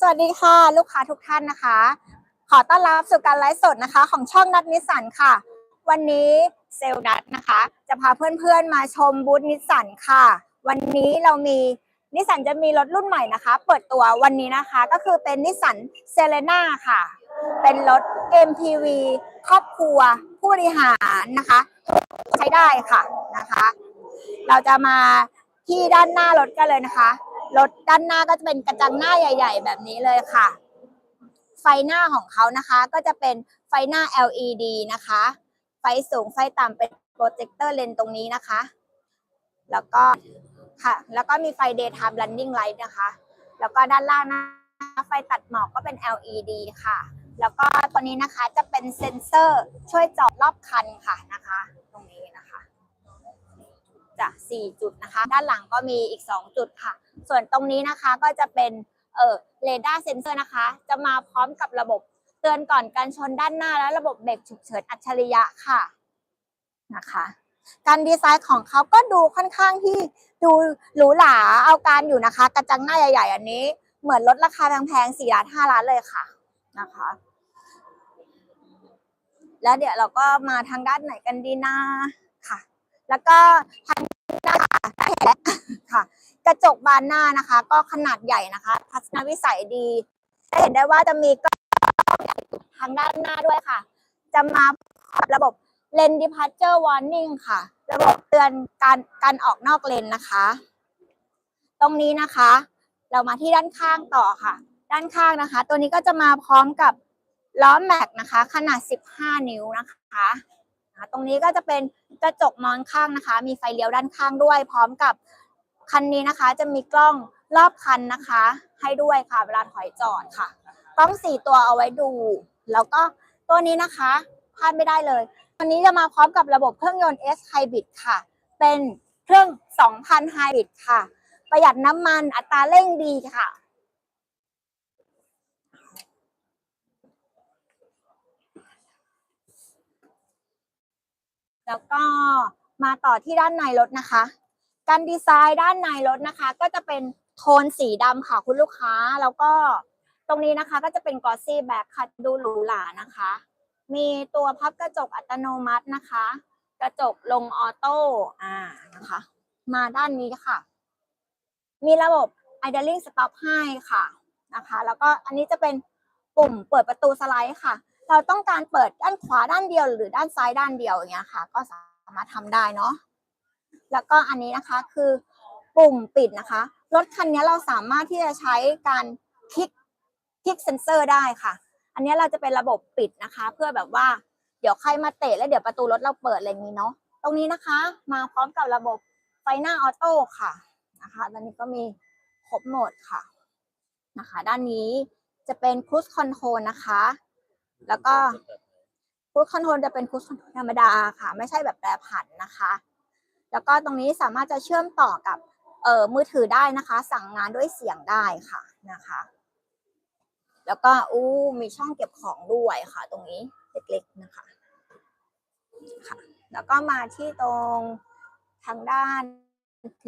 สวัสดีค่ะ ลูกค้าทุกท่านนะคะ ขอต้อนรับสู่การไลฟ์สดนะคะ ของช่องนัดนิสสันค่ะ วันนี้เซลล์นัดนะคะ จะพาเพื่อนๆมาชมบูธนิสสันค่ะ วันนี้เรามีนิสสันจะมีรถรุ่นใหม่นะคะ เปิดตัววันนี้นะคะก็คือเป็นนิสสันเซเลน่าค่ะ เป็นรถ MPV ครอบครัว ผู้บริหารนะคะ ใช้ได้ค่ะนะคะ เราจะมาที่ด้านหน้ารถกันเลยนะคะ รถด้านหน้าก็จะเป็นกระจังหน้าใหญ่ ๆ แบบนี้เลยค่ะ ไฟหน้าของเขานะคะก็จะเป็นไฟหน้า LED นะคะ ไฟสูงไฟต่ำเป็นโปรเจคเตอร์เลนตรงนี้นะคะ แล้วก็ค่ะ แล้วก็มีไฟ daytime running light นะคะ แล้วก็ด้านล่างนะไฟตัดหมอกก็เป็น LED ค่ะ แล้วก็ตัวนี้นะคะจะเป็นเซ็นเซอร์ช่วยจาะรอบคันค่ะนะคะ ตรงนี้นะคะจะ4จุดนะคะ ด้านหลังก็มีอีก 2 จุดค่ะ ส่วนตรงนี้นะคะก็จะเป็นเออเรดาร์เซนเซอร์นะคะ จะมาพร้อมกับระบบเตือนก่อนการชนด้านหน้าและระบบเบรกฉุกเฉินอัจฉริยะค่ะนะคะ การดีไซน์ของเขาก็ดูค่อนข้างที่ดูหรูหราเอาการอยู่นะคะ กระจังหน้าใหญ่ ๆ อันนี้ เหมือนลดราคาแพงๆ4ล้าน5ล้านเลยค่ะนะคะ แล้วเดี๋ยวเราก็มาทางด้านไหนกันดีนะค่ะ แล้วก็ทางหน้าได้แล้วค่ะ กระจกบานหน้านะคะ ก็ขนาดใหญ่นะคะ ทัศนวิสัยดีจะเห็นได้ว่าจะมีกล้องทางด้านหน้าด้วยค่ะ จะมากับระบบ Lane Departure Warning ค่ะ ระบบเตือนการการออกนอกเลนนะคะ ตรงนี้นะคะ เรามาที่ด้านข้างต่อค่ะ ด้านข้างนะคะ ตัวนี้ก็จะมาพร้อมกับล้อแม็กนะคะ ขนาด 15 นิ้วนะคะตรงนี้ก็จะเป็นกระจกมองข้างนะคะ มีไฟเลี้ยวด้านข้างด้วย พร้อมกับ คันนี้นะคะจะมีกล้องรอบคันนะคะ ให้ด้วยค่ะเวลาถอยจอดค่ะกล้องสี่ตัวเอาไว้ดู แล้วก็ตัวนี้นะคะพลาดไม่ได้เลยตัวนี้จะมาพร้อมกับระบบเครื่องยนต์ S Hybrid ค่ะ เป็นเครื่อง 2,000 Hybrid ค่ะ ประหยัดน้ำมันอัตราเร่งดีค่ะ แล้วก็มาต่อที่ด้านในรถนะคะ การดีไซน์ด้านในรถนะคะ ก็จะเป็นโทนสีดำค่ะคุณลูกค้าแล้วก็ตรงนี้นะคะก็จะเป็นกอซี่แบ็คค่ะดูหรูหรานะคะ มีตัวพับกระจกอัตโนมัตินะคะ กระจกลงออโต้อ่านะคะ มาด้านนี้ค่ะ มีระบบ idling stop ให้ค่ะนะคะ แล้วก็อันนี้จะเป็นปุ่มเปิดประตูสไลด์ค่ะ เราต้องการเปิดด้านขวาด้านเดียว หรือด้านซ้ายด้านเดียวอย่างเงี้ยค่ะ ก็สามารถทำได้เนาะ แล้วก็อันนี้นะคะคือปุ่มปิดนะคะ รถคันนี้เราสามารถที่จะใช้การคลิกคลิกเซนเซอร์ได้ค่ะ อันนี้เราจะเป็นระบบปิดนะคะ เพื่อแบบว่าเดี๋ยวใครมาเตะแล้วเดี๋ยวประตูรถเราเปิดอะไรอย่างนี้เนาะ ตรงนี้นะคะ มาพร้อมกับระบบไฟหน้าออโต้ค่ะนะคะตอนนี้ก็มีครบโหมดค่ะนะคะ ด้านนี้จะเป็นค u ู e คอนโทรลนะคะ แล้วก็ค u ู e คอนโทรลจะเป็นค u ู e คอนโทรลธรรมดาค่ะ ไม่ใช่แบบแปรผันนะคะ แล้วก็ตรงนี้สามารถจะเชื่อมต่อกับเอ่อมือถือได้นะคะ สั่งงานด้วยเสียงได้ค่ะนะคะ แล้วก็อู้มีช่องเก็บของด้วยค่ะ ตรงนี้เล็กๆนะคะค่ะ แล้วก็มาที่ตรงทางด้าน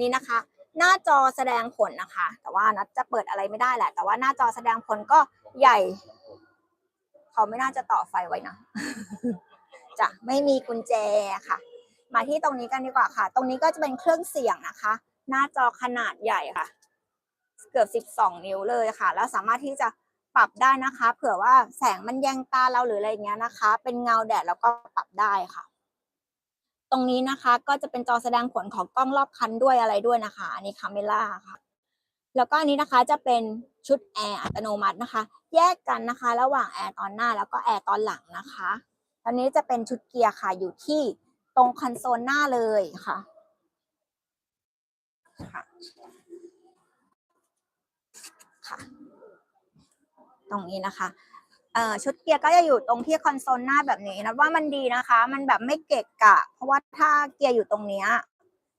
นี้นะคะ หน้าจอแสดงผลนะคะ แต่ว่านัดจะเปิดอะไรไม่ได้แหละ แต่ว่าหน้าจอแสดงผลก็ใหญ่ เขาไม่น่าจะต่อไฟไว้นะจะไม่มีกุญแจค่ะ มาที่ตรงนี้กันดีกว่าค่ะ ตรงนี้ก็จะเป็นเครื่องเสียงนะคะ หน้าจอขนาดใหญ่ค่ะ เกือบ 12 นิ้วเลยค่ะ แล้วสามารถที่จะปรับได้นะคะ เผื่อว่าแสงมันแยงตาเราหรืออะไรเงี้ยนะคะ เป็นเงาแดดแล้วก็ปรับได้ค่ะ ตรงนี้นะคะก็จะเป็นจอแสดงผลของกล้องรอบคันด้วยอะไรด้วยนะคะ อันนี้คาเมล่าค่ะ แล้วก็อันนี้นะคะจะเป็นชุดแอร์อัตโนมัตินะคะ แยกกันนะคะ ระหว่างแอร์ตอนหน้าแล้วก็แอร์ตอนหลังนะคะ ตอนนี้จะเป็นชุดเกียร์ค่ะอยู่ที่ รงคอนโซลหน้าเลยค่ะค่ะค่ะ ตรงนี้นะคะเอ่อชุดเกียร์ก็จะอยู่ตรงที่คอนโซลหน้าแบบนี้นะว่ามันดีนะคะ มันแบบไม่เกะกะ เพราะว่าถ้าเกียร์อยู่ตรงเนี้ย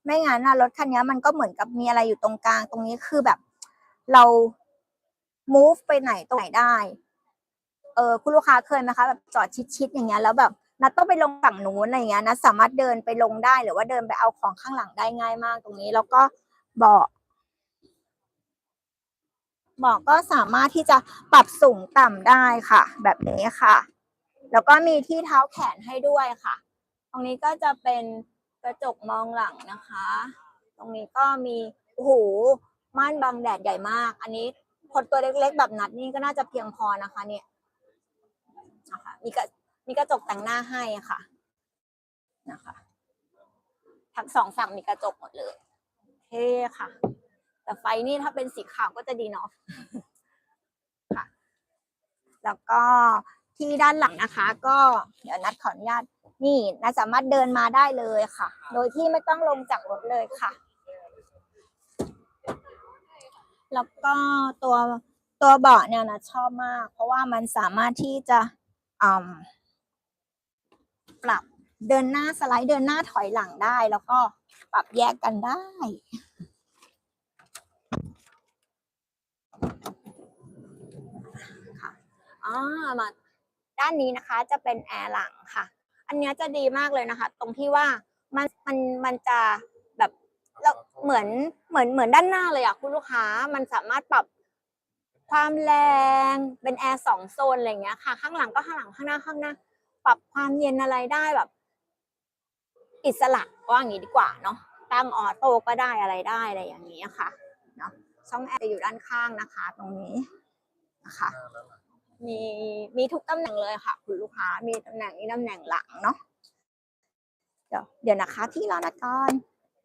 ไม่งั้นนะรถคันนี้มันก็เหมือนกับมีอะไรอยู่ตรงกลางตรงนี้คือแบบ เรา move ไปไหนตรงไหนได้ เออคุณลูกค้าเคยไหมคะแบบจอดชิดๆอย่างเงี้ยแล้วแบบ นัดต้องไปลงฝั่งนู้นอะไรเงี้ยนัดสามารถเดินไปลงได้หรือว่าเดินไปเอาของข้างหลังได้ง่ายมากตรงนี้ แล้วก็เบาะเบาะก็สามารถที่จะปรับสูงต่ำได้ค่ะ แบบนี้ค่ะ แล้วก็มีที่เท้าแขนให้ด้วยค่ะ ตรงนี้ก็จะเป็นกระจกมองหลังนะคะ ตรงนี้ก็มีโอ้โหม่านบังแดดใหญ่มาก อันนี้คนตัวเล็กๆแบบนัดนี่ก็น่าจะเพียงพอนะคะ เนี่ยนะคะมีกระ มีกระจกแต่งหน้าให้ค่ะนะคะทั้งสองฝั่งมีกระจกหมดเลยเท่ค่ะ แต่ไฟนี่ถ้าเป็นสีขาวก็จะดีเนาะค่ะ แล้วก็ที่ด้านหลังนะคะ ก็เดี๋ยวนัดขออนุญาตนี่นัดสามารถเดินมาได้เลยค่ะ โดยที่ไม่ต้องลงจากรถเลยค่ะ แล้วก็ตัวตัวเบาะเนี่ยนะชอบมาก เพราะว่ามันสามารถที่จะอืม ปรับเดินหน้าสไลด์เดินหน้าถอยหลังได้ แล้วก็ปรับแยกกันได้ ค่ะอ๋อมาด้านนี้นะคะจะเป็นแอร์หลังค่ะ อันเนี้ยจะดีมากเลยนะคะ ตรงที่ว่ามันมันมันจะแบบแล้วเหมือนเหมือนเหมือนด้านหน้าเลยอะคุณลูกค้ามันสามารถปรับความแรงเป็นแอร์สองโซนอะไรเงี้ยค่ะ ข้างหลังก็ข้างหลังข้างหน้าข้างหน้า ปรับความเย็นอะไรได้แบบ อิสระว่าอย่างนี้ดีกว่าเนาะตั้งออโต้ก็ได้อะไรได้อะไรอย่างนี้ค่ะเนาะช่องแอร์จะอยู่ด้านข้างนะคะ ตรงนี้นะคะมีมีทุกตำแหน่งเลยค่ะ คุณลูกค้ามีตำแหน่งนี้ตำแหน่งหลังเนาะเดี๋ยวเดี๋ยวนะคะ ที่รอนัดก่อน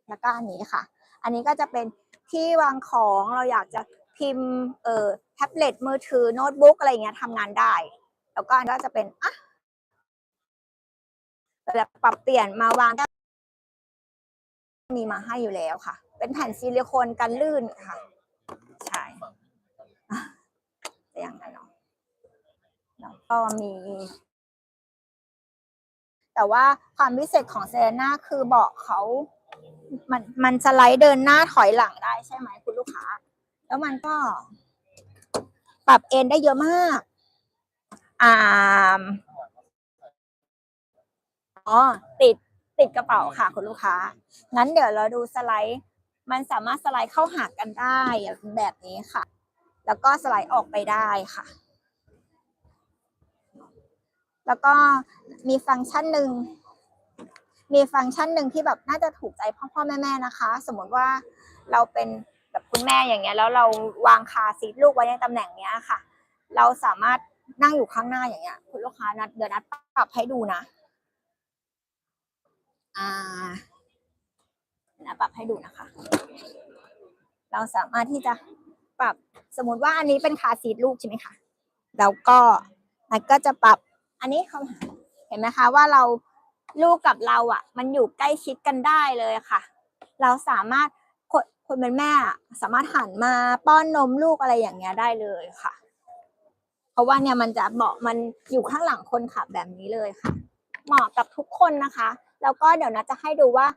แล้วก็อันนี้ค่ะ อันนี้ก็จะเป็นที่วางของเราอยากจะพิมพ์เอ่อแท็บเล็ตมือถือโน้ตบุ๊กอะไรเงี้ยทำงานได้ แล้วก็อันก็จะเป็นอะ แบบปรับเปลี่ยนมาวางมีมาให้อยู่แล้วค่ะ เป็นแผ่นซิลิโคนกันลื่นค่ะ ใช่อะจะอย่างนั้นเนาะแล้วก็มี แต่ว่าความพิเศษของเซเลน่าคือเบาะเขา มันมันสไลด์เดินหน้าถอยหลังได้ใช่ไหมคุณลูกค้า แล้วมันก็ ปรับเอนได้เยอะมาก อ่า อ๋อติดติดกระเป๋าค่ะคุณลูกค้า งั้นเดี๋ยวเราดูสไลด์ มันสามารถสไลด์เข้าหากันได้แบบนี้ค่ะ แล้วก็สไลด์ออกไปได้ค่ะ แล้วก็มีฟังก์ชันหนึ่ง มีฟังก์ชันหนึ่งที่แบบน่าจะถูกใจพ่อพ่อแม่แม่นะคะ สมมติว่าเราเป็นแบบคุณแม่อย่างเงี้ย แล้วเราวางคาร์ซีทลูกไว้ในตำแหน่งเนี้ยค่ะ เราสามารถนั่งอยู่ข้างหน้าอย่างเงี้ย คุณลูกค้านัดเดี๋ยวนัดปรับให้ดูนะ อ่านะปรับให้ดูนะคะ เราสามารถที่จะปรับสมมติว่าอันนี้เป็นคาซีทลูกใช่ไหมคะแล้วก็นัดก็จะปรับอันนี้เขาเห็นไหมคะว่าเราลูกกับเราอะ มันอยู่ใกล้ชิดกันได้เลยค่ะ เราสามารถคนคนเป็นแม่สามารถหันมาป้อนนมลูกอะไรอย่างเงี้ยได้เลยค่ะ เพราะว่าเนี่ยมันจะเหมาะมันอยู่ข้างหลังคนขับแบบนี้เลยค่ะ เหมาะกับทุกคนนะคะ แล้วก็เดี๋ยวนะจะให้ดูว่า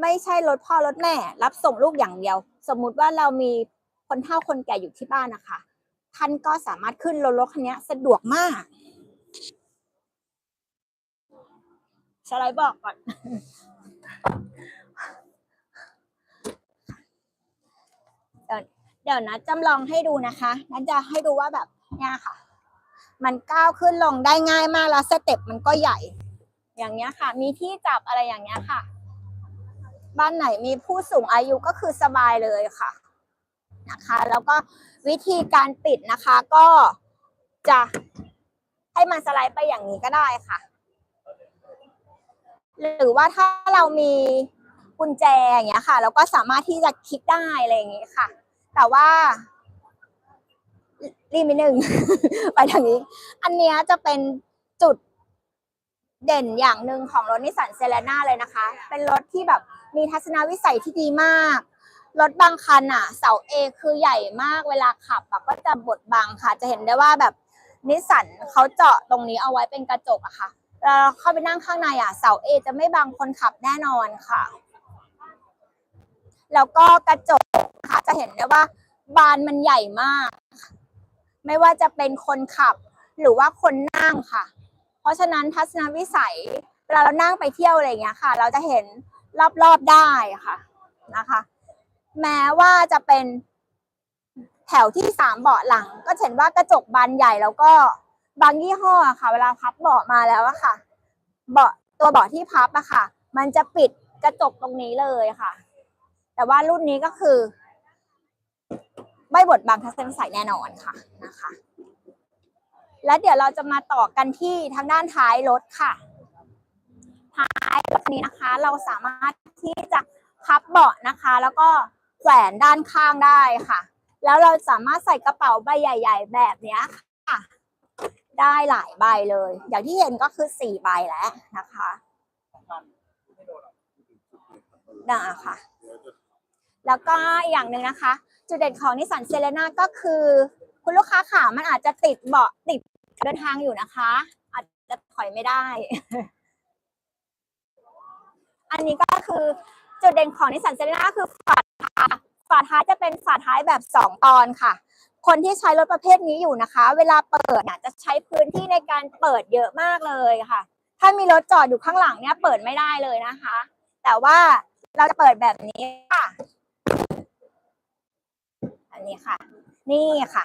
ไม่ใช่รถพ่อรถแม่ รับส่งลูกอย่างเดียว สมมุติว่าเรามีคนเฒ่าคนแก่อยู่ที่บ้านนะคะท่านก็สามารถขึ้นรถรถคันนี้สะดวกมากสไลด์บอกก่อนเดี๋ยวนะจำลองให้ดูนะคะนันจะให้ดูว่าแบบเนี่ยค่ะ มันก้าวขึ้นลงได้ง่ายมากแล้วสเต็ปมันก็ใหญ่ อย่างเงี้ยค่ะ มีที่จับอะไรอย่างเงี้ยค่ะ บ้านไหนมีผู้สูงอายุก็คือสบายเลยค่ะนะคะ แล้วก็วิธีการปิดนะคะก็จะให้มันสไลด์ไปอย่างนี้ก็ได้ค่ะ หรือว่าถ้าเรามีกุญแจอย่างเงี้ยค่ะ เราก็สามารถที่จะคลิกได้อะไรอย่างเงี้ยค่ะ แต่ว่ารีบนิดนึง ไปทางนี้ อันเนี้ยจะเป็น เด่นอย่างหนึ่งของรถนิสสันเซเลน่าเลยนะคะ เป็นรถที่แบบมีทัศนวิสัยที่ดีมาก รถบางคันอะ เสาเอคือใหญ่มากเวลาขับแบบก็จะบดบังค่ะ จะเห็นได้ว่าแบบนิสสันเขาเจาะตรงนี้เอาไว้เป็นกระจกอะค่ะเราเข้าไปนั่งข้างในอะเสาเอจะไม่บังคนขับแน่นอนค่ะ แล้วก็กระจกค่ะจะเห็นได้ว่าบานมันใหญ่มาก ไม่ว่าจะเป็นคนขับหรือว่าคนนั่งค่ะ เพราะฉะนั้นทัศนวิสัยเวลาเรานั่งไปเที่ยวอะไรอย่างเงี้ยค่ะ เราจะเห็นรอบๆได้ค่ะนะคะ แม้ว่าจะเป็นแถวที่สามเบาะหลัง ก็เห็นว่ากระจกบานใหญ่แล้วก็บางยี่ห้อค่ะ เวลาพับเบาะมาแล้วอะค่ะ เบาะตัวเบาะที่พับอะค่ะ มันจะปิดกระจกตรงนี้เลยค่ะ แต่ว่ารุ่นนี้ก็คือ ไม่บดบังทัศนวิสัยแน่นอนค่ะนะคะ แล้วเดี๋ยวเราจะมาต่อกันที่ทางด้านท้ายรถค่ะ ท้ายรถนี้นะคะ เราสามารถที่จะพับเบาะนะคะ แล้วก็แขวนด้านข้างได้ค่ะ แล้วเราสามารถใส่กระเป๋าใบใหญ่ ๆ แบบนี้ค่ะ ได้หลายใบเลย อย่างที่เห็นก็คือสี่ใบแล้วนะคะนะค่ะ แล้วก็อีกอย่างหนึ่งนะคะ จุดเด่นของนิสสันเซเลนาก็คือ คุณลูกค้าขามันอาจจะติดเบาะติด เดินทางอยู่นะคะ อาจจะถอยไม่ได้ อันนี้ก็คือจุดเด่นของนิสสันเซเลนาคือฝาท้ายฝาท้ายจะเป็นฝาท้ายแบบสองตอนค่ะ คนที่ใช้รถประเภทนี้อยู่นะคะ เวลาเปิดน่ะจะใช้พื้นที่ในการเปิดเยอะมากเลยค่ะ ถ้ามีรถจอดอยู่ข้างหลังเนี่ยเปิดไม่ได้เลยนะคะ แต่ว่าเราจะเปิดแบบนี้ค่ะ อันนี้ค่ะ นี่ค่ะ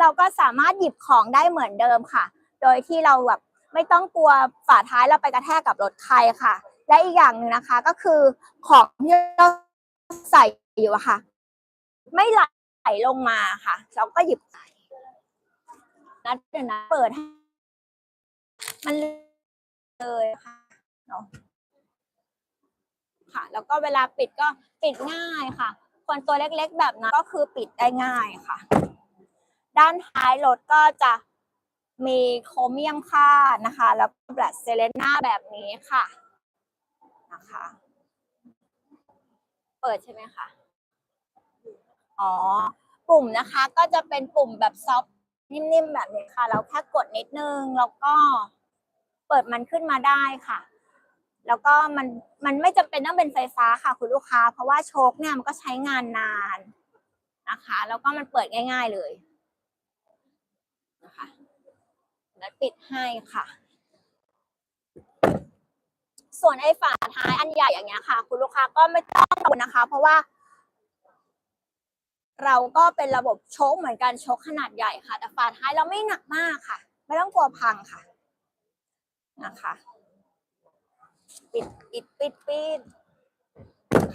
เราก็สามารถหยิบของได้เหมือนเดิมค่ะ โดยที่เราแบบไม่ต้องกลัวฝาท้ายเราไปกระแทกกับรถใครค่ะ และอีกอย่างหนึ่งนะคะก็คือของที่เราใส่อยู่ค่ะ ไม่ไหลลงมาค่ะ เราก็หยิบใส่นัดเดี๋ยวนะเปิด มันเลยค่ะเนาะค่ะ แล้วก็เวลาปิดก็ปิดง่ายค่ะ คนตัวเล็กๆแบบนั้นก็คือปิดได้ง่ายค่ะ ด้านท้ายรถก็จะมีโครเมียมค่านะคะ แล้วก็แบล็เซเลน่าแบบนี้ค่ะนะคะ เปิดใช่ไหมคะอ๋อ ปุ่มนะคะก็จะเป็นปุ่มแบบซอฟนิ่มๆแบบนี้ค่ะแล้วแค่กดนิดนึง แล้วก็เปิดมันขึ้นมาได้ค่ะ แล้วก็มันมันไม่จำเป็นต้องเป็นไฟฟ้าค่ะ คุณลูกค้า เพราะว่าโชคเนี่ยมันก็ใช้งานนานนะคะ แล้วก็มันเปิดง่าย ๆเลยนะคะ แล้วปิดให้ค่ะ ส่วนไอ้ฝาท้ายอันใหญ่อย่างเงี้ยค่ะ คุณลูกค้าก็ไม่ต้องกังวลนะคะ เพราะว่า เราก็เป็นระบบโชคเหมือนกันโชคขนาดใหญ่ค่ะ แต่ฝาท้ายเราไม่หนักมากค่ะ ไม่ต้องกลัวพังค่ะ นะคะ ปิดปิดปิดปิด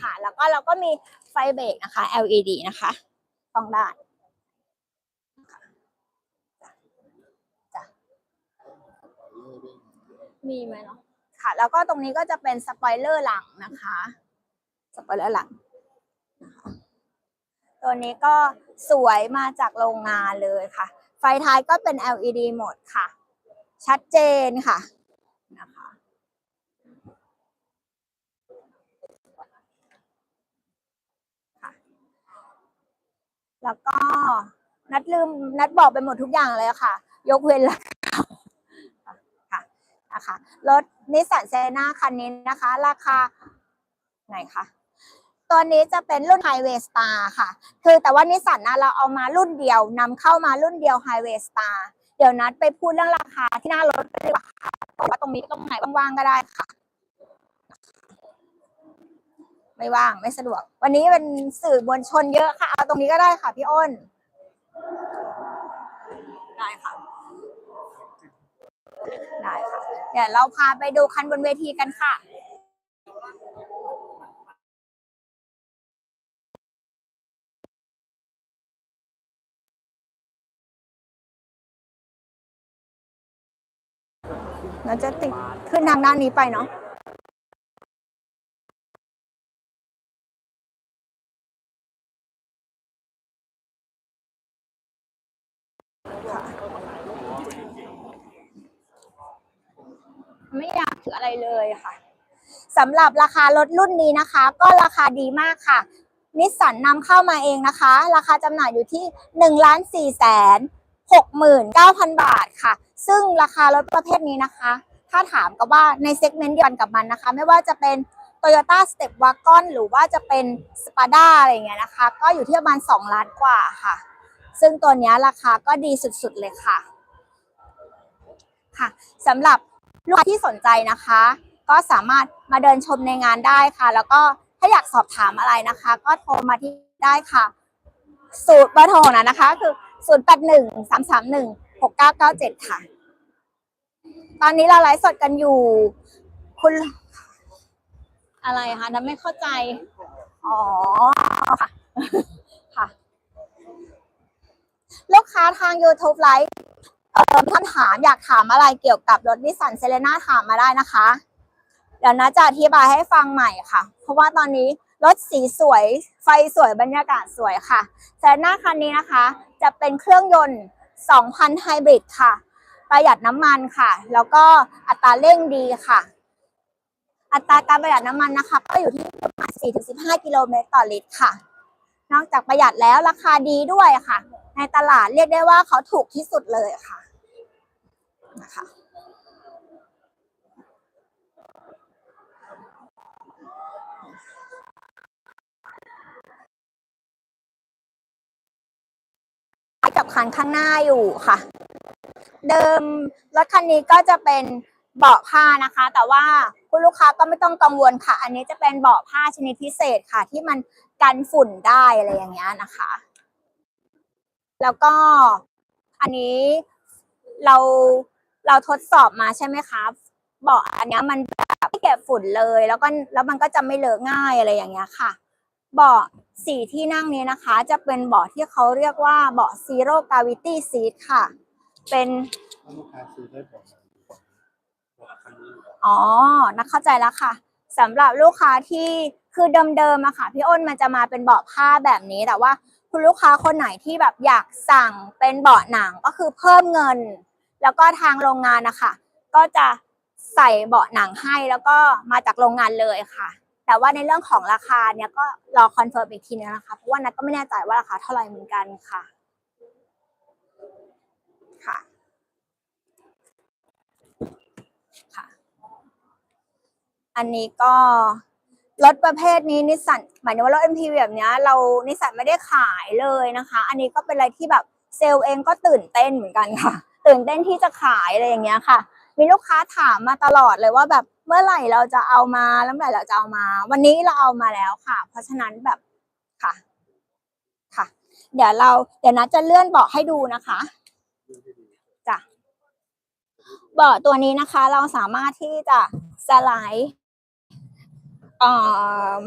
ค่ะ แล้วก็เราก็มีไฟเบรกนะคะ LED นะคะสองด้านจ้ะ มีไหมเนาะค่ะ แล้วก็ตรงนี้ก็จะเป็นสปอยเลอร์หลังนะคะ สปอยเลอร์หลังนะคะตัวนี้ก็สวยมาจากโรงงานเลยค่ะ ไฟท้ายก็เป็น LED หมดค่ะ ชัดเจนค่ะนะคะแล้วก็นัดลืมนัดบอกไปหมดทุกอย่างเลยค่ะ ยกเว้นราคาค่ะ นะคะรถนิสสันเซนาคันนี้นะคะ ราคาไหนคะตัวนี้จะเป็นรุ่น Highway Star ค่ะ คือแต่ว่านิสสันนะเราเอามารุ่นเดียวนำเข้ามารุ่นเดียว Highway Star เดี๋ยวนัดไปพูดเรื่องราคาที่หน้ารถดีกว่าค่ะว่าตรงนี้ตรงไหนว่างๆก็ได้ค่ะ ไม่ว่างไม่สะดวก วันนี้เป็นสื่อมวลชนเยอะค่ะ เอาตรงนี้ก็ได้ค่ะพี่อ้นได้ค่ะ ได้ค่ะ เดี๋ยวเราพาไปดูคันบนเวทีกันค่ะเราจะติดขึ้นทางด้านนี้ไปเนาะ ไม่อยากถืออะไรเลยค่ะสำหรับราคารถรุ่นนี้นะคะ ก็ราคาดีมากค่ะนิสสันนำเข้ามาเองนะคะ ราคาจำหน่ายอยู่ที่1นึ่งล้านสี่แสนหกหมื่นเก้าพันบาทค่ะ ซึ่งราคารถประเภทนี้นะคะ ถ้าถามก็ว่าในเซกเมนต์เดียวกันกับมันนะคะ ไม่ว่าจะเป็น Toyota Step Wagon หรือว่าจะเป็น Spada อะไรเงี้ยนะคะ ก็อยู่ที่ประมาณ 2 ล้านกว่าค่ะ ซึ่งตัวนี้ราคาก็ดีสุดๆเลยค่ะค่ะสำหรับ ลูกค้าที่สนใจนะคะ ก็สามารถมาเดินชมในงานได้ค่ะ แล้วก็ถ้าอยากสอบถามอะไรนะคะ ก็โทรมาที่ได้ค่ะ สูตรเบอร์โทรของนะนะคะ คือศูนย์แปดหนึ่งสามสามหนึ่งหกเก้าเก้าเจ็ดค่ะ ตอนนี้เราไลฟ์สดกันอยู่ คุณอะไรคะน้ำไม่เข้าใจ อ๋อค่ะ ค่ะ ลูกค้าทาง YouTube ไลฟ์ เอ่อท่านถามอยากถามอะไรเกี่ยวกับรถนิสสันเซเลน่าถามมาได้นะคะ เดี๋ยวนะจะอธิบายให้ฟังใหม่ค่ะ เพราะว่าตอนนี้รถสีสวย ไฟสวยบรรยากาศสวยค่ะเซเลน่าคันนี้นะคะ จะเป็นเครื่องยนต์ 2,000 ไฮบริดค่ะ ประหยัดน้ำมันค่ะ แล้วก็อัตราเร่งดีค่ะ อัตราการประหยัดน้ำมันนะคะ ก็อยู่ที่ประมาณ 4-15 กิโลเมตรต่อลิตรค่ะ นอกจากประหยัดแล้วราคาดีด้วยค่ะ ในตลาดเรียกได้ว่าเขาถูกที่สุดเลยค่ะ นะคะกับคันข้างหน้าอยู่ค่ะ เดิมรถคันนี้ก็จะเป็นเบาะผ้านะคะ แต่ว่าคุณลูกค้าก็ไม่ต้องกังวลค่ะ อันนี้จะเป็นเบาะผ้าชนิดพิเศษค่ะ ที่มันกันฝุ่นได้อะไรอย่างเงี้ยนะคะ แล้วก็อันนี้เรา เราทดสอบมาใช่ไหมคะเบาะอันนี้มันแบบไม่เก็บฝุ่นเลย แล้วก็แล้วมันก็จะไม่เลอะง่ายอะไรอย่างเงี้ยค่ะเบาะสีที่นั่งนี้นะคะ จะเป็นเบาะที่เขาเรียกว่าเบาะ zero gravity seat ค่ะ เป็นลูกค้าซื้อได้เบาะอ๋อ นักเข้าใจแล้วค่ะสำหรับลูกค้าที่คือเดิมๆอะค่ะพี่อ้นมันจะมาเป็นเบาะผ้าแบบนี้แต่ว่าคุณลูกค้าคนไหนที่แบบอยากสั่งเป็นเบาะหนังก็คือเพิ่มเงิน แล้วก็ทางโรงงานนะคะก็จะใส่เบาะหนังให้แล้วก็มาจากโรงงานเลยค่ะ แต่ว่าในเรื่องของราคาเนี่ยก็รอคอนเฟิร์มอีกทีนึงนะคะเพราะว่านัทก็ไม่แน่ใจว่าราคาเท่าไหร่เหมือนกันค่ะค่ะค่ะ อันนี้ก็รถประเภทนี้นิสสันหมายถึงว่ารถ MPV แบบเนี้ยเรานิสสันไม่ได้ขายเลยนะคะ อันนี้ก็เป็นอะไรที่แบบเซลล์เองก็ตื่นเต้นเหมือนกันค่ะ ตื่นเต้นที่จะขายอะไรอย่างเงี้ยค่ะ มีลูกค้าถามมาตลอดเลยว่าแบบเมื่อไหร่เราจะเอามาแล้วเมื่อไหร่เราจะเอามา วันนี้เราเอามาแล้วค่ะ เพราะฉะนั้นแบบค่ะ ค่ะ เดี๋ยวเราเดี๋ยวนัดจะเลื่อนเบาะให้ดูนะคะจ้ะเบาะตัวนี้นะคะ เราสามารถที่จะสไลด์เอ่อ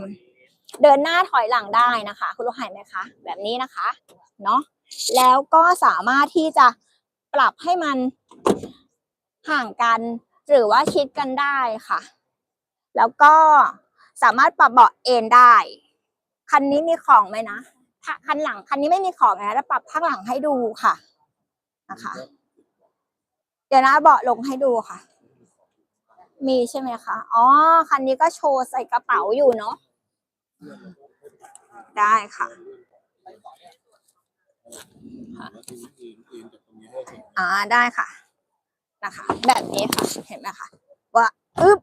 เดินหน้าถอยหลังได้นะคะ คุณลูกห็นไหมคะ แบบนี้นะคะ เนาะแล้วก็สามารถที่จะ ปรับให้มันห่างกัน หรือว่าชิดกันได้ค่ะ แล้วก็สามารถปรับเบาะเอนได้ คันนี้มีของไหมนะคันหลังคันนี้ไม่มีของนะแล้วปรับข้างหลังให้ดูค่ะนะคะ เดี๋ยวนะเบาะลงให้ดูค่ะ มีใช่ไหมคะอ๋อคันนี้ก็โชว์ใส่กระเป๋าอยู่เนาะได้ค่ะ อื่นอื่นจากตรงนี้ให้เห็นอ่าได้ค่ะนะคะ แบบนี้ค่ะเห็นไหมคะว่าอึ๊บ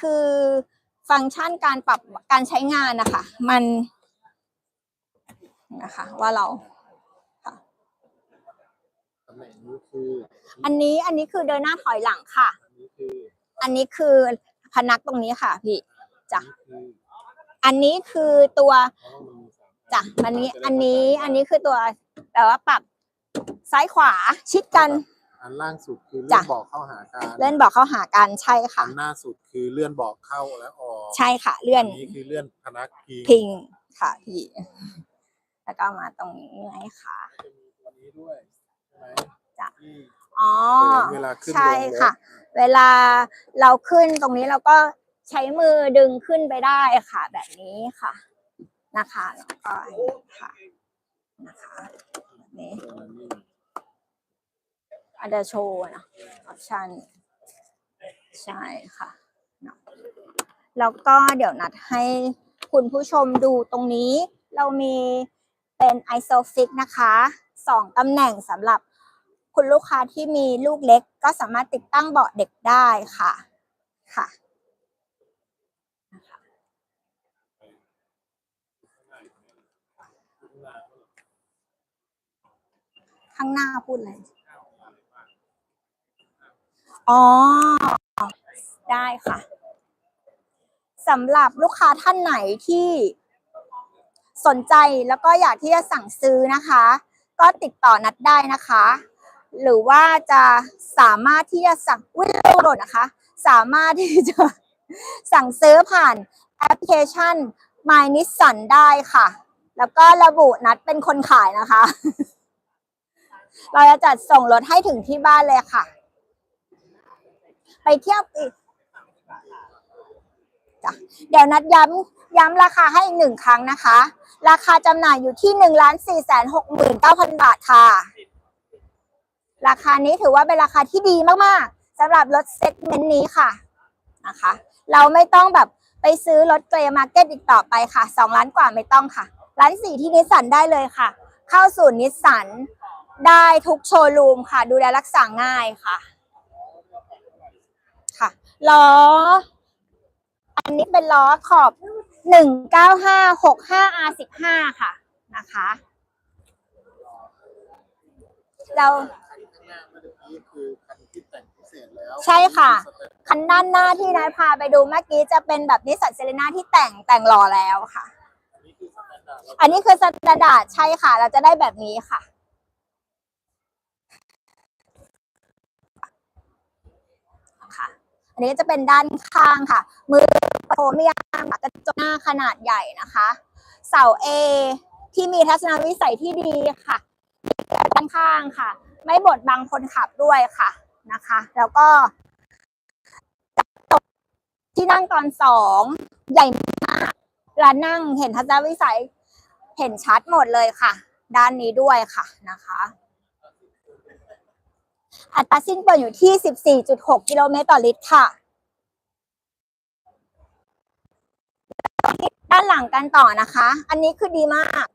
คือฟังก์ชันการปรับการใช้งานนะคะ มันนะคะว่าเราตำแหน่งนี้คืออันนี้อันนี้คือเดินหน้าถอยหลังค่ะ อันนี้คืออันนี้คือพนักตรงนี้ค่ะพี่จ้ะคืออันนี้คือตัว เพราะว่ามันมีสามจ้ะอันนี้อันนี้อันนี้คือตัวแบบว่าปรับซ้ายขวาชิดกัน อันล่างสุดคือเลื่จ้ะอนเบอกเข้าหากันเลื่อนบอกเข้าหากันใช่ค่ะ อันหน้าสุดคือเลื่อนเบอกเข้าและออกใช่ค่ะ เลื่อนอันนี้คือเลื่อนพนักพิงพิงค่ะพี่ แล้วก็มาตรงนี้ไงค่ะจะมีตัวนี้ด้วยใช่ไหมจ้ะที่อ๋อเวลาขึ้นใช่ลงรถค่ะ เวลาเราขึ้นตรงนี้เราก็ใช้มือดึงขึ้นไปได้ค่ะ แบบนี้ค่ะ นะคะแล้วก็อันนี้ค่ะนะคะแบบนี้อาจจะโชว์นะออปชันใช่ค่ะเนาะแล้วก็เดี๋ยวนัดให้คุณผู้ชมดูตรงนี้ เรามีเป็น isofix นะคะสองตำแหน่งสำหรับคุณลูกค้าที่มีลูกเล็กก็สามารถติดตั้งเบาะเด็กได้ค่ะค่ะ ข้างหน้าพูดอะไรอ๋อ ได้ค่ะสำหรับลูกค้าท่านไหนที่สนใจแล้วก็อยากที่จะสั่งซื้อนะคะ ก็ติดต่อนัดได้นะคะ หรือว่าจะสามารถที่จะสั่งวิโรดนะคะ สามารถที่จะสั่งซื้อผ่านแอปพลิเคชัน My Nissan ได้ค่ะ แล้วก็ระบุนัดเป็นคนขายนะคะ เราจะจัดส่งรถให้ถึงที่บ้านเลยค่ะ ไปเที่ยวอีกจ้ะเดี๋ยวนัดย้ำย้ำราคาให้อีกหนึ่งครั้งนะคะ ราคาจำหน่ายอยู่ที่หนึ่งล้านสี่แสนหกหมื่นเก้าพันบาทค่ะ ราคานี้ถือว่าเป็นราคาที่ดีมากๆสำหรับรถเซกเมนต์นี้ค่ะนะคะ เราไม่ต้องแบบไปซื้อรถเกรย์มาร์เก็ตอีกต่อไปค่ะสองล้านกว่าไม่ต้องค่ะร้านสี่ที่นิสสันได้เลยค่ะ เข้าสู่นิสสัน ได้ทุกโชว์รูมค่ะ ดูแลรักษาง่ายค่ะ ค่ะล้อ อันนี้เป็นล้อขอบหนึ่งเก้าห้าหกห้า R สิบห้าค่ะ นะคะ เราคันข้างหน้าเมื่อกี้คือคันที่แต่งพิเศษแล้วใช่ค่ะ คันด้านหน้าที่นายพาไปดูเมื่อกี้จะเป็นแบบนิสสันเซเลน่าที่แต่งแต่งหล่อแล้วค่ะ อันนี้คือสแตนดาร์ดแล้วอันนี้คือสแตนดาร์ดใช่ค่ะ เราจะได้แบบนี้ค่ะค่ะ นนี้จะเป็นด้านข้างค่ะ มือโครเมียมกระจกหน้าขนาดใหญ่นะคะ เสา A ที่มีทัศนวิสัยที่ดีค่ะด้านข้างค่ะ ไม่บดบังคนขับด้วยค่ะนะคะ แล้วก็ที่นั่งตอนสองใหญ่มากเวลานั่งเห็นทัศนวิสัยเห็นชัดหมดเลยค่ะ ด้านนี้ด้วยค่ะนะคะ อัตราสิ้นเปลืองอยู่ที่ 14.6 กิโลเมตรต่อลิตรค่ะ ด้านหลังกันต่อนะคะ อันนี้คือดีมาก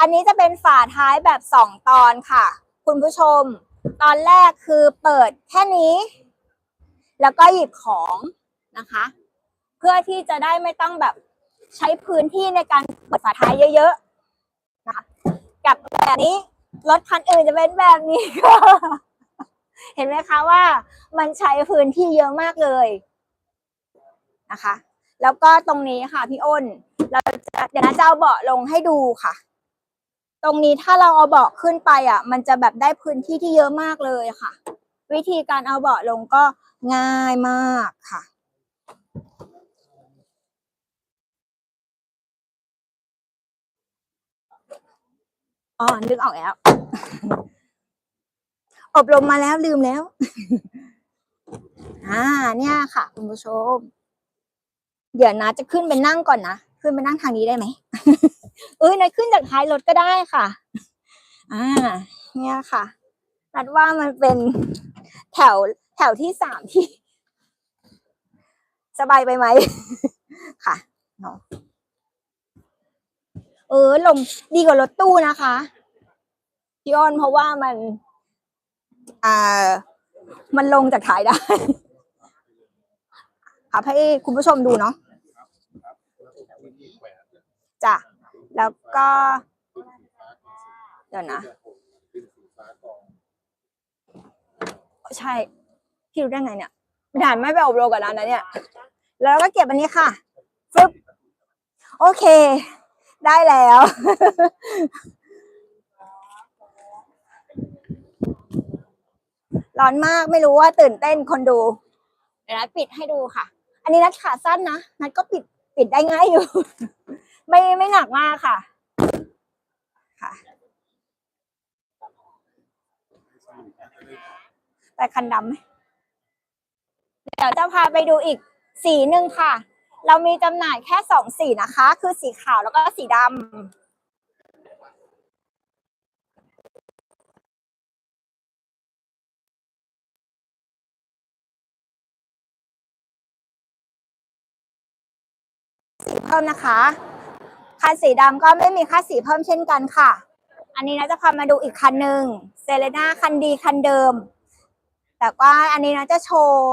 อันนี้จะเป็นฝาท้ายแบบสองตอนค่ะ คุณผู้ชม ตอนแรกคือเปิดแค่นี้ แล้วก็หยิบของนะคะ เพื่อที่จะได้ไม่ต้องแบบใช้พื้นที่ในการเปิดฝาท้ายเยอะๆนะคะกับแบบนี้รถคันอื่นจะเป็นแบบนี้ค่ะ เห็นไหมคะว่ามันใช้พื้นที่เยอะมากเลยนะคะ แล้วก็ตรงนี้ค่ะพี่อ้น เราจะเดี๋ยวนะจะเอาเบาะลงให้ดูค่ะ ตรงนี้ถ้าเราเอาเบาะขึ้นไปอะ มันจะแบบได้พื้นที่ที่เยอะมากเลยค่ะ วิธีการเอาเบาะลงก็ง่ายมากค่ะอ๋อนึกออกแล้ว อบรมมาแล้วลืมแล้ว อ่า เนี่ยค่ะ คุณผู้ชม เดี๋ยวนะจะขึ้นไปนั่งก่อนนะ ขึ้นไปนั่งทางนี้ได้ไหม เอ้ยนายขึ้นจากท้ายรถก็ได้ค่ะ อ่า เนี่ยค่ะนัดว่ามันเป็นแถวแถวที่สามที่ สบายไปไหม ค่ะเนาะเออลงดีกว่ารถตู้นะคะพี่อ้อนเพราะว่ามัน อ่า มันลงจากท้ายได้ค่ะให้คุณผู้ชมดูเนาะจ้ะแล้วก็ เดี๋ยวนะ ใช่ พี่รู้ได้ไงเนี่ยด่านไม่ไปอบรมกับร้านนะเนี่ย แล้วเราก็เก็บอันนี้ค่ะฟึบโอเค ได้แล้ว ร้อนมากไม่รู้ว่าตื่นเต้นคนดู เดี๋ยวนัดปิดให้ดูค่ะ อันนี้นัดขาสั้นนะนัดก็ปิดปิดได้ง่ายอยู่ ไม่ไม่หนักมากค่ะ ค่ะ แต่คันดำไหมเดี๋ยวจะพาไปดูอีกสีหนึ่งค่ะ เรามีจำหน่ายแค่สองสีนะคะ คือสีขาวแล้วก็สีดำ สีเพิ่มนะคะคันสีดำก็ไม่มีค่าสีเพิ่มเช่นกันค่ะ อันนี้นะจะพามาดูอีกคันหนึ่งเซเลน่าคันดีคันเดิม แต่ว่าอันนี้นะจะโชว์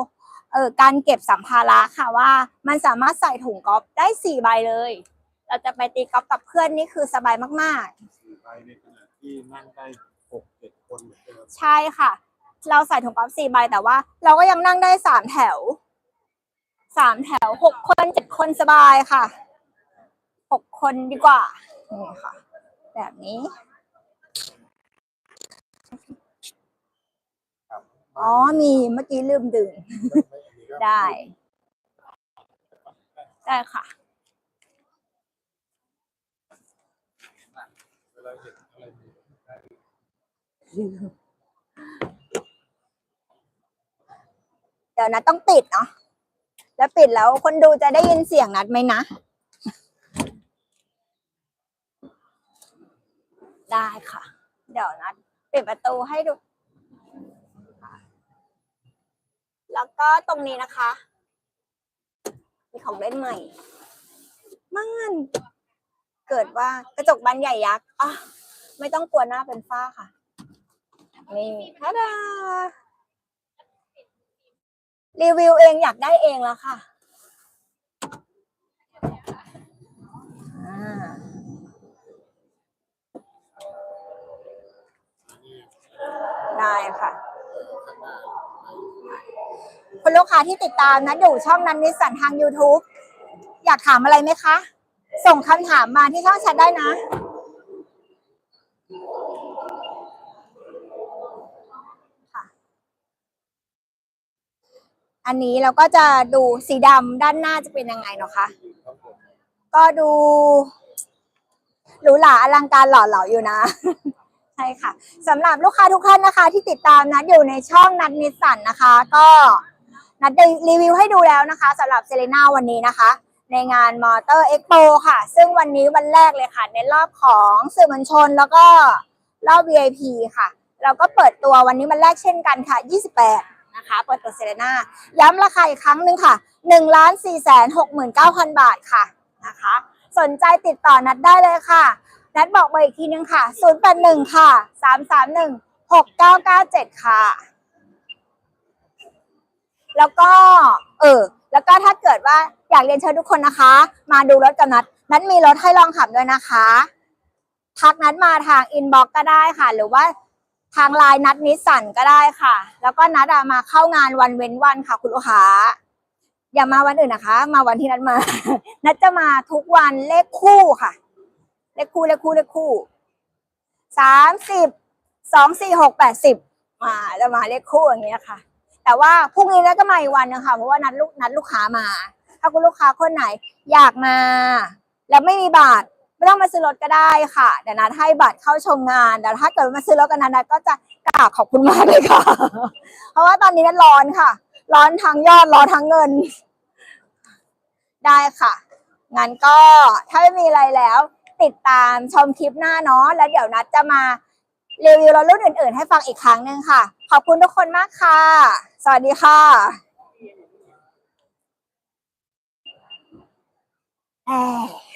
เอ่อการเก็บสัมภาระค่ะว่ามันสามารถใส่ถุงกอล์ฟได้สี่ใบเลย เราจะไปตีกอล์ฟกับเพื่อนนี่คือสบายมากสี่ใบในขณะที่นั่งได้หกเจ็ดคนเหมือนเดิมๆ ใช่ค่ะ เราใส่ถุงกอล์ฟสี่ใบแต่ว่า เราก็ยังนั่งได้สามแถว สามแถวหกคนเจ็ดคนสบายค่ะหกคนดีกว่า นี่ค่ะ แบบนี้ครับอ๋อมีเมื่อกี้ลืมดื่มได้ ได้ค่ะเวลาเห็นอะไรมีได้เดี๋ยวนัดต้องปิดเนาะ แล้วปิดแล้วคนดูจะได้ยินเสียงนัดไหมนะ ได้ค่ะ เดี๋ยวนัดปิดประตูให้ดู แล้วก็ตรงนี้นะคะ มีของเล่นใหม่ม่านเกิดว่ากระจกบานใหญ่ยักษ์อะไม่ต้องกลัวหน้าเป็นฝ้าค่ะ นี่ทาดา รีวิวเองอยากได้เองแล้วค่ะได้ค่ะคุณลูกค้าที่ติดตามนะอยู่ช่องนั้นนิสสันทาง YouTube อยากถามอะไรไหมคะ ส่งคำถามมาที่ช่องแชทได้นะ อันนี้เราก็จะดูสีดำด้านหน้าจะเป็นยังไงเนาะคะครับผมก็ดูหรูหราอลังการหล่อเหลาอยู่นะ ใช่ค่ะสำหรับลูกค้าทุกท่านนะคะ ที่ติดตามนัดอยู่ในช่องนัดนิสสันนะคะ ก็นัดได้รีวิวให้ดูแล้วนะคะสำหรับเซเลน่าวันนี้นะคะ ในงานมอเตอร์เอ็กโปค่ะ ซึ่งวันนี้วันแรกเลยค่ะ ในรอบของสื่อมวลชนแล้วก็รอบ VIP ค่ะ เราก็เปิดตัววันนี้วันแรกเช่นกันค่ะ 28 นะคะเปิดตัวเซเลน่าย้ำราคาอีกครั้งหนึ่งค่ะ1ล้าน4แสน69,000บาทค่ะนะคะ สนใจติดต่อนัดได้เลยค่ะ นัดบอกเบอร์อีกทีนึงค่ะ081ค่ะ331 6997ค่ะ แล้วก็เออแล้วก็ถ้าเกิดว่าอยากเรียนเชิญทุกคนนะคะ มาดูรถกับนัด นัดมีรถให้ลองขับด้วยนะคะ ทักนัดมาทางอินบ็อกก็ได้ค่ะ หรือว่า ทางไลน์นัดนิสสันก็ได้ค่ะ แล้วก็นัดมาเข้างานวันเว้นวันค่ะ คุณลูกค้า อย่ามาวันอื่นนะคะ มาวันที่นัดมา นัดจะมาทุกวันเลขคู่ค่ะ เลขคู่เลขคู่เลขคู่สามสิบสองสี่หกแปดสิบมาจะมาเลขคู่อย่างเงี้ยค่ะ แต่ว่าพรุ่งนี้นัดก็มาอีกวันนึงค่ะเพราะว่านัดลูกนัดลูกค้ามา ถ้าคุณลูกค้าคนไหนอยากมา แล้วไม่มีบัตร ไม่ต้องมาซื้อรถก็ได้ค่ะเดี๋ยวนัดให้บัตรเข้าชมงานแต่ถ้าเกิดมาซื้อรถกันนัดก็จะกราบขอบคุณมากเลยค่ะ เพราะว่าตอนนี้นัดร้อนค่ะ ร้อนทั้งยอดร้อนทั้งเงิน ได้ค่ะงั้นก็ถ้าไม่มีอะไรแล้ว ติดตามชมคลิปหน้าเนาะแล้วเดี๋ยวนัดจะมารีวิวรถรุ่นอื่นๆ ให้ฟังอีกครั้งหนึ่งค่ะ ขอบคุณทุกคนมากค่ะ สวัสดีค่ะแหม